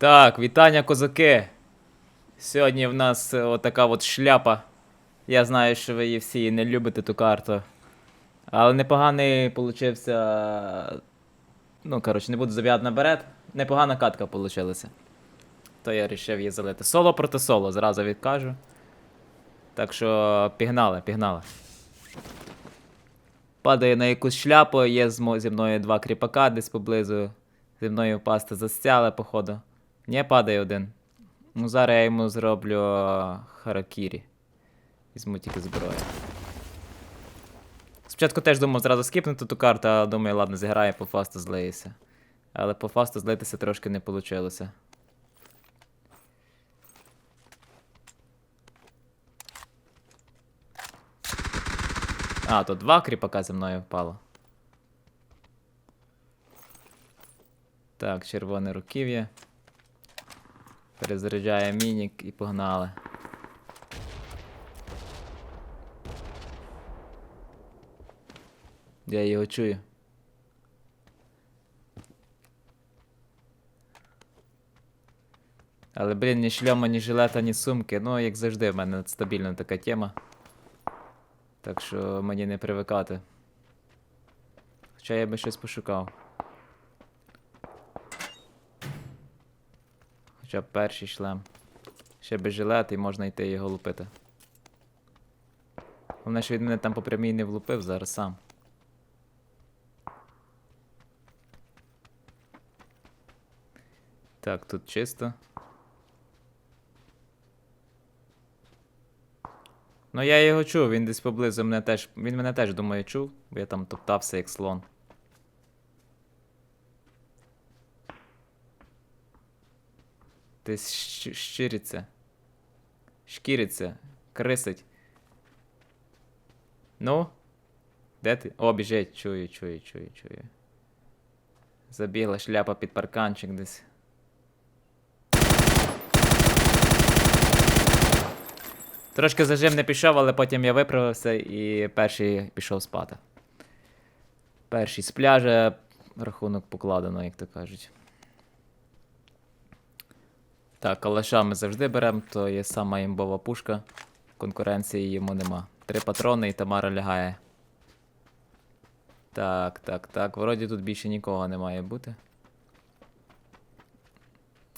Так, вітання, козаки. Сьогодні в нас е, отака от шляпа. Я знаю, що ви її всі не любите ту карту. Але непоганий получився. Ну, коротше, не буду зав'язати наперед. Непогана катка получилася. То я вирішив її залити. Соло проти соло, зразу відкажу. Так що пігнали, пігнали. Падає на якусь шляпу, є зі мною два кріпака десь поблизу. Зі мною впасти застяли, походу. Не падає один. Ну, зараз я йому зроблю харакірі. Візьму тільки зброю. Спочатку теж думав зразу скіпнути ту карту, а думаю, ладно, зіграю, по фасту злиюся. Але по фасту злитися трошки не вийшло. А, то два кріпака зі мною впало. Так, червоне руків'я. Перезаряджає мінік і погнали. Я його чую. Але, блін, ні шльома, ні жилета, ні сумки. Ну, як завжди, в мене стабільна така тема. Так що мені не привикати. Хоча я би щось пошукав. Хоча б перший шлем. Ще без жилет і можна йти його лупити. Головне, що він мене там по прямій не влупив зараз сам. Так, тут чисто. Ну я його чув, він десь поблизу мене теж. Він мене теж, думаю, чув, бо я там топтався як слон. Щ- щириться. Шкіриться. Крисить. Ну? Де ти? О, біжить, чую, чую, чую, чую. Забігла шляпа під парканчик десь. Трошки зажим не пішов, але потім я виправився і перший пішов спати. Перший з пляжа, рахунок покладено, як то кажуть. Так, калаша ми завжди беремо, то є сама імбова пушка. Конкуренції йому нема. Три патрони і Тамара лягає. Так, так, так. Вроді тут більше нікого не має бути.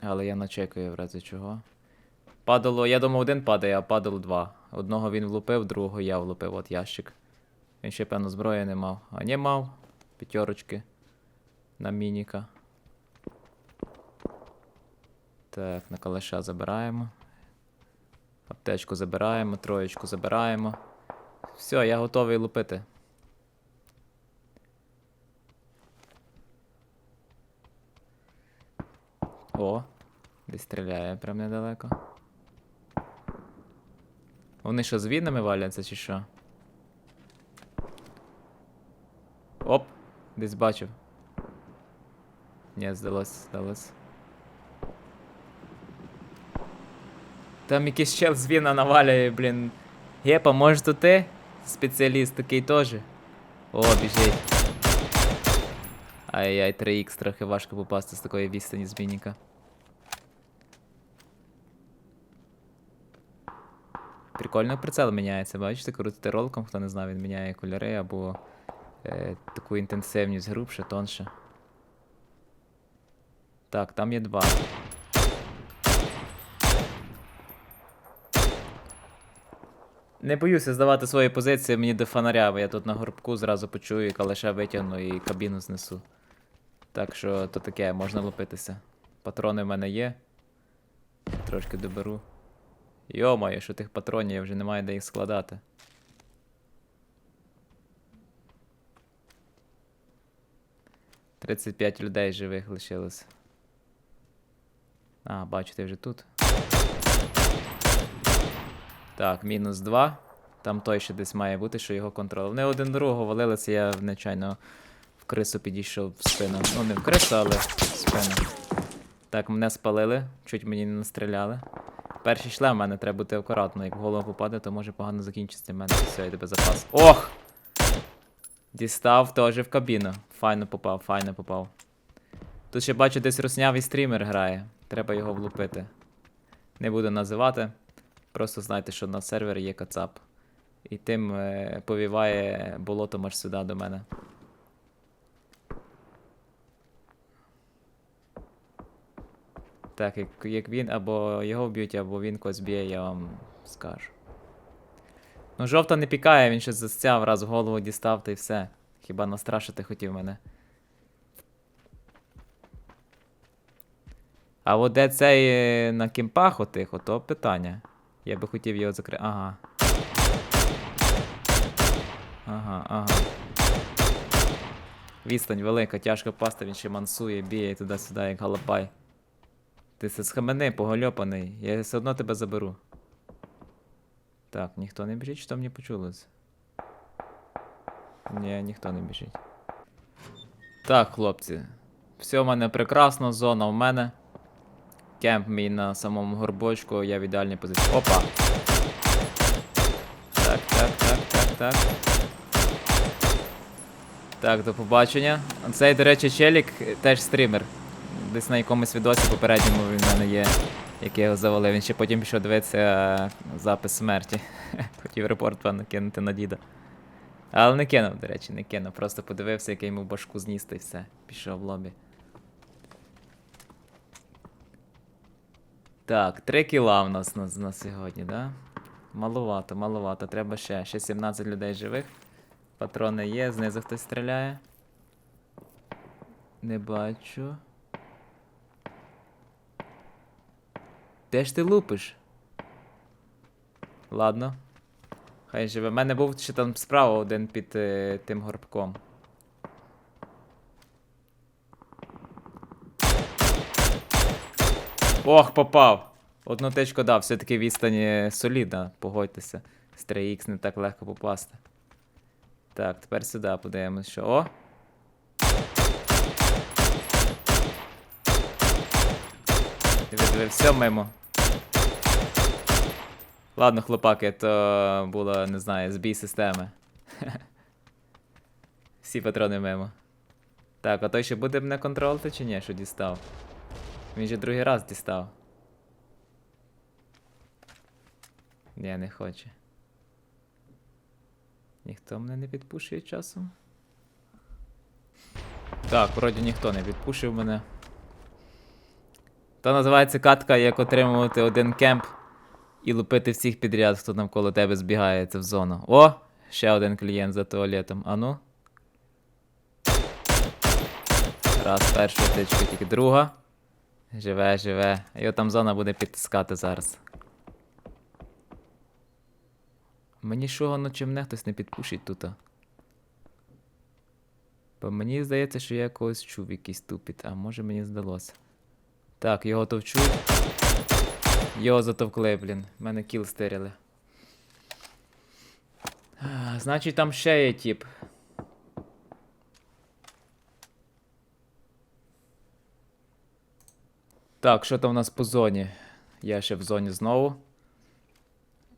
Але я начекаю в разі чого. Падало, я думав, один падає, а падало два. Одного він влупив, другого я влупив, от ящик. Він ще, певно, зброї не мав. А не мав. П'ятерочки. На мініка. Так, на калаша забираємо. Аптечку забираємо, троєчку забираємо. Все, я готовий лупити. О, десь стріляє прям недалеко. Вони що, з вінами валяться чи що? Оп! Десь бачив. Ні, здалось, здалось. Там якийсь чел з віна навалює, блін. Гепа, може то ти? Спеціаліст такий теж. О, біжить. Ай-яй, 3х трохи важко попасти з такої відстані з мініка. Прикольно прицел міняється, бачите, крутити ролком, хто не знає, він міняє кольори або е, таку інтенсивність грубше, тонше. Так, там є два. Не боюся здавати свої позиції мені до фонаря, бо я тут на горбку зразу почую, і калаша витягну і кабіну знесу. Так що то таке, можна лупитися. Патрони в мене є. Трошки доберу. Йомаю, що тих патронів я вже немає де їх складати. Тридцять п'ять людей живих лишилось. А, бачу, ти вже тут. Так, мінус два. Там той ще десь має бути, що його контроль. Вони один другого валилися, я нечайно в крису підійшов в спину. Ну, не в крису, але в спину. Так, мене спалили, чуть мені не настріляли. Перший шлем в мене треба бути акуратно. Як в голову попаде, то може погано закінчитися в мене. Все, йде без запас. Ох! Дістав теж в кабіну. Файно попав, файно попав. Тут ще бачу, десь руснявий стрімер грає. Треба його влупити. Не буду називати. Просто знайте, що на сервері є кацап. І тим е, повіває болотом аж сюди до мене. Так, як, як він або його вб'ють, або він когось б'є, я вам скажу. Ну, жовта не пікає, він ще застяв, раз голову дістав, та й все. Хіба настрашити хотів мене. А от де цей е, на кімпах отих, ото питання. Я би хотів його закрити. Ага. Ага, ага. Відстань велика, тяжко пасти, він ще мансує, б'є туди-сюди, як галапай. Ти се схамени, погольопаний. Я все одно тебе заберу. Так, ніхто не біжить, що мені почулося? Ні, ніхто не біжить. Так, хлопці. Все в мене прекрасно, зона в мене. Кемп мій на самому горбочку, я в ідеальній позиції. Опа! Так, так, так, так, так. Так, до побачення. Цей, до речі, челік теж стрімер. Десь на якомусь відосі попередньому він в мене є, який його завалив. Він ще потім пішов дивитися е, запис смерті. Хотів репорт певно кинути на діда. Але не кинув, до речі, не кинув. Просто подивився, який йому башку зніс, та й все. Пішов в лобі. Так, 3 кіла в нас на, на сьогодні, да? Маловато, маловато. Треба ще. Ще 17 людей живих. Патрони є, знизу хтось стріляє. Не бачу. Де ж ти лупиш? Ладно. Хай живе. У мене був ще там справа один під е, тим горбком. Ох, попав! Одну тичку дав, все-таки відстань е, солідна, погодьтеся. З 3х не так легко попасти. Так, тепер сюди подивимось, що. О! Диви, все мимо. Ладно, хлопаки, то було, не знаю, збій системи. Всі патрони мимо. Так, а той ще буде мене контролити чи ні, що дістав? Він же другий раз дістав. Ні, не хоче. Ніхто мене не підпушує часом. Так, вроді ніхто не підпушив мене. То називається катка, як отримувати один кемп і лупити всіх підряд, хто навколо тебе збігається в зону. О! Ще один клієнт за туалетом. Ану. Раз, перша тичка, тільки друга. Живе, живе. Його там зона буде підтискати зараз. Мені що, чи мене хтось не підпушить тут. Бо мені здається, що я когось чув якийсь тупіт, а може мені здалося. Так, його товчуть. Його затовкли, блін. Мене кіл стеріли. Значить, там ще є тіп. Так, що там у нас по зоні? Я ще в зоні знову.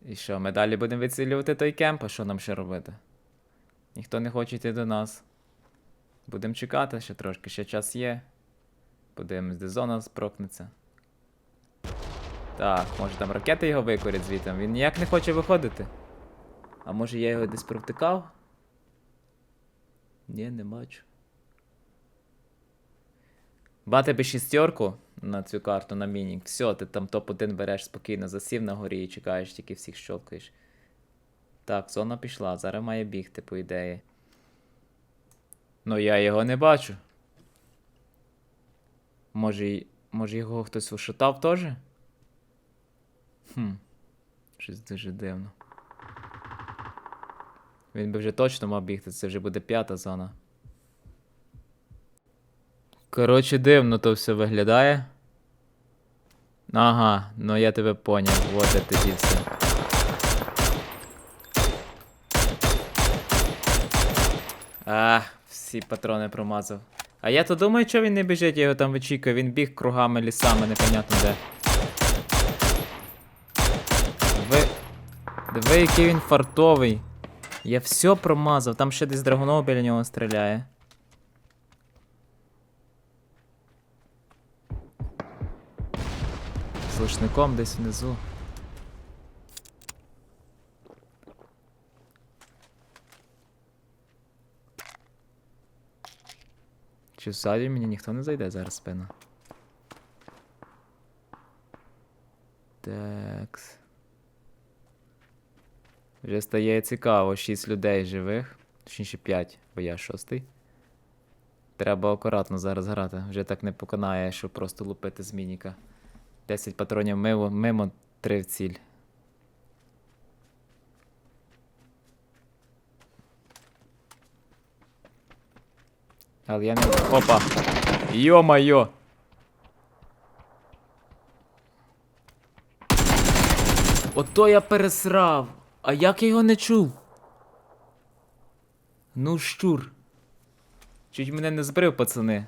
І що, ми далі будемо відцілювати той кемп, а що нам ще робити? Ніхто не хоче йти до нас. Будемо чекати ще трошки, ще час є. Подивимось, де зона спрокнеться. Так, може там ракети його викорять звідти. Він ніяк не хоче виходити. А може я його десь провтикав? Ні, не бачу. Бати би шістерку на цю карту на мінік. Все, ти там топ-1 береш спокійно, засів на горі і чекаєш, тільки всіх щолкаєш. Так, зона пішла, зараз має бігти, по ідеї. Ну я його не бачу. Може, може його хтось ушатав теж? Хм. Щось дуже дивно. Він би вже точно мав бігти, це вже буде п'ята зона. Коротше, дивно то все виглядає. Ага, ну я тебе поняв. Вот де тоді все. А, всі патрони промазав. А я то думаю, що він не біжить, я його там вичікую. Він біг кругами лісами, непонятно де. Ви. Диви, який він фартовий. Я все промазав, там ще десь драгунов біля нього стріляє. З лишником десь внизу. Чи ззаді мені ніхто не зайде зараз в спину? Такс. Вже стає цікаво, 6 людей живих. Точніше 5, бо я шостий. Треба акуратно зараз грати. Вже так не поконає, щоб просто лупити з мініка. 10 патронів мимо, мимо 3 в ціль. Але я не. Опа! Йо-майо! Ото я пересрав! А як я його не чув? Ну, щур. Чуть мене не збрив, пацани.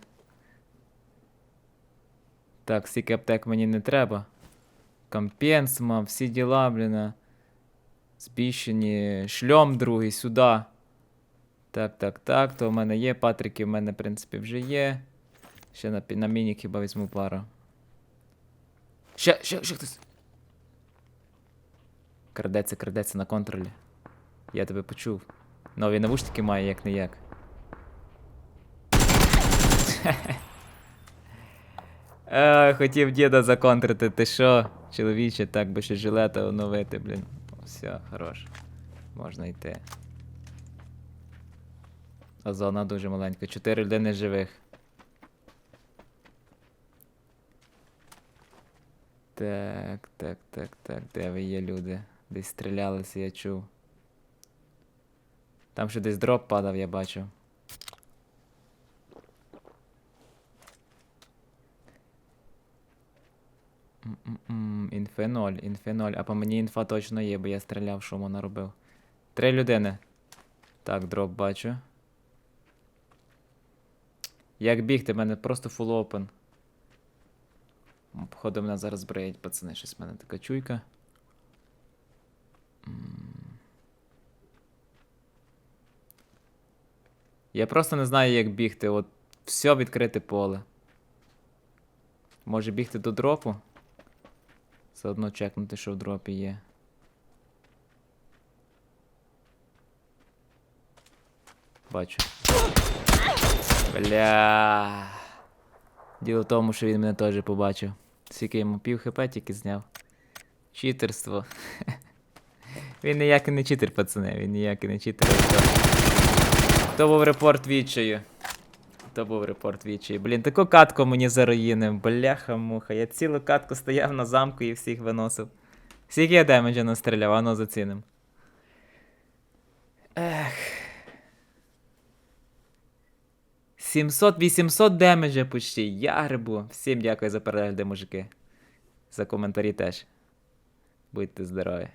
Так, стільки аптек мені не треба. Компенс мав, всі діла, бліна. Збільшені. Шльом другий сюди. Так, так, так. То в мене є. Патрики в мене, в принципі, вже є. Ще на, на міні хіба візьму пару. Ще, ще, ще хтось. Крадеться, крадеться на контролі. Я тебе почув. Нові навушники має, як не як. Е, хотів діда законтрити, ти що? Чоловіче, так би ще жилета оновити, блін. Все, хорош. Можна йти. А зона дуже маленька. Чотири людини живих. Так, так, так, так. Де ви є люди? Десь стрілялися, я чув. Там ще десь дроп падав, я бачив. Інфи 0, інфи 0. А по мені інфа точно є, бо я стріляв, шуму наробив. Три людини. Так, дроп бачу. Як бігти, в мене просто фул опен. Походу мене зараз бреють, пацани, щось в мене така чуйка. Я просто не знаю, як бігти. От все відкрите поле. Може бігти до дропу? Заодно чекнути, що в дропі є. Бачу. Бля. Діло в тому, що він мене теж побачив. Скільки йому пів хп тільки зняв. Читерство. Він ніякий не читер, пацани, він ніякий не читер. То, то був репорт відчаю. То був репорт відчаю. Блін, таку катку мені заруїнив. Бляха-муха. Я цілу катку стояв на замку і всіх виносив. Скільки я демеджа настріляв, ано заціним. Ех. 700-800 демеджа почти. Я грибу. Всім дякую за перегляди, мужики. За коментарі теж. Будьте здорові.